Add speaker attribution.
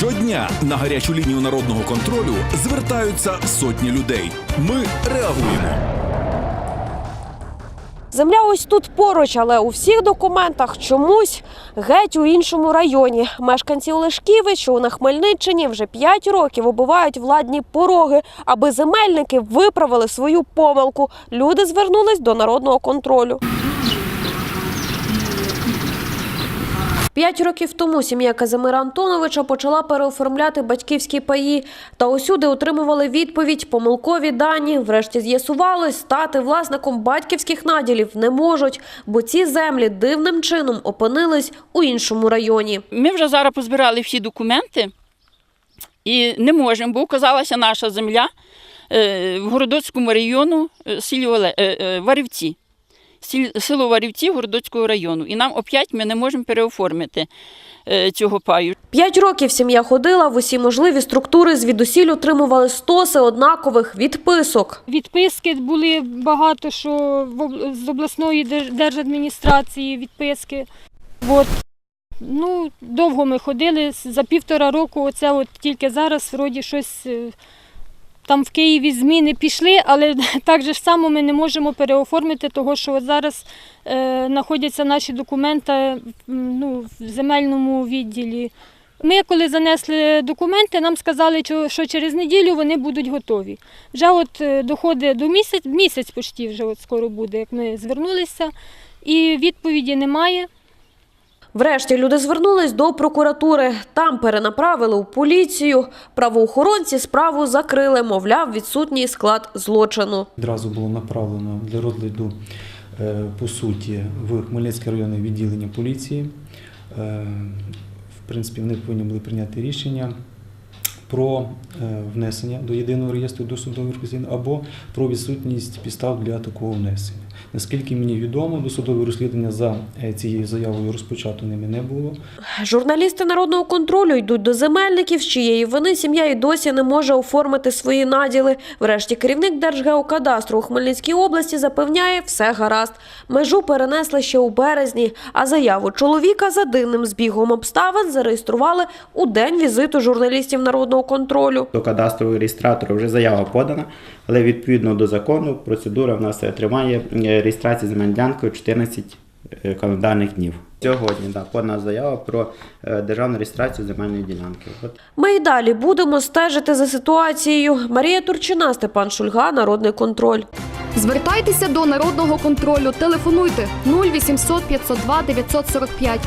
Speaker 1: Щодня на гарячу лінію народного контролю звертаються сотні людей. Ми реагуємо.
Speaker 2: Земля ось тут поруч, але у всіх документах чомусь геть у іншому районі. Мешканці Олешківи, що на Хмельниччині, вже 5 років оббивають владні пороги, аби земельники виправили свою помилку. Люди звернулись до народного контролю. П'ять років тому сім'я Казимира Антоновича почала переоформляти батьківські паї. Та усюди отримували відповідь помилкові дані. Врешті з'ясувалось, стати власником батьківських наділів не можуть, бо ці землі дивним чином опинились у іншому районі.
Speaker 3: Ми вже зараз позбирали всі документи і не можемо, бо оказалася наша земля е, в Городоцькому району е, е, Варівці. Село Варівці Городоцького району. І нам опять ми не можемо переоформити е, цього паю.
Speaker 2: П'ять років сім'я ходила в усі можливі структури, звідусіль отримували стоси однакових відписок.
Speaker 4: Відписки були багато, що з обласної держадміністрації відписки. От. Ну, довго ми ходили, за півтора року, оце от тільки зараз вроді щось е, там в Києві зміни пішли, але так же само ми не можемо переоформити, того що от зараз е, знаходяться наші документи ну, в земельному відділі. Ми, коли занесли документи, нам сказали, що- через неділю вони будуть готові. Вже от е, доходить до місяць, місяць почти вже от скоро буде, як ми звернулися, і відповіді немає.
Speaker 2: Врешті люди звернулись до прокуратури. Там перенаправили у поліцію. Правоохоронці справу закрили, мовляв, відсутній склад злочину.
Speaker 5: Відразу було направлено для розгляду е, по суті в Хмельницьке районне відділення поліції. Е, В принципі, вони повинні були прийняти рішення про е, внесення до єдиного реєстру досудових розслідувань або про відсутність підстав для такого внесення. Наскільки мені відомо, досудове розслідування за е, цією заявою розпочато ними не було.
Speaker 2: Журналісти народного контролю йдуть до земельників, з чиєї вини сім'я і досі не може оформити свої наділи. Врешті керівник Держгеокадастру у Хмельницькій області запевняє, все гаразд. Межу перенесли ще у березні, а заяву чоловіка за дивним збігом обставин зареєстрували у день візиту журналістів народного контролю.
Speaker 6: До кадастрового реєстратора вже заява подана, але відповідно до закону процедура в нас тримає реєстрації земельної ділянки 14 е, календарних днів. Сьогодні да, подана заява про е, державну реєстрацію земельної ділянки. От
Speaker 2: Ми й далі будемо стежити за ситуацією. Марія Турчина, Степан Шульга, Народний контроль.
Speaker 7: Звертайтеся до народного контролю. Телефонуйте 0800 502 945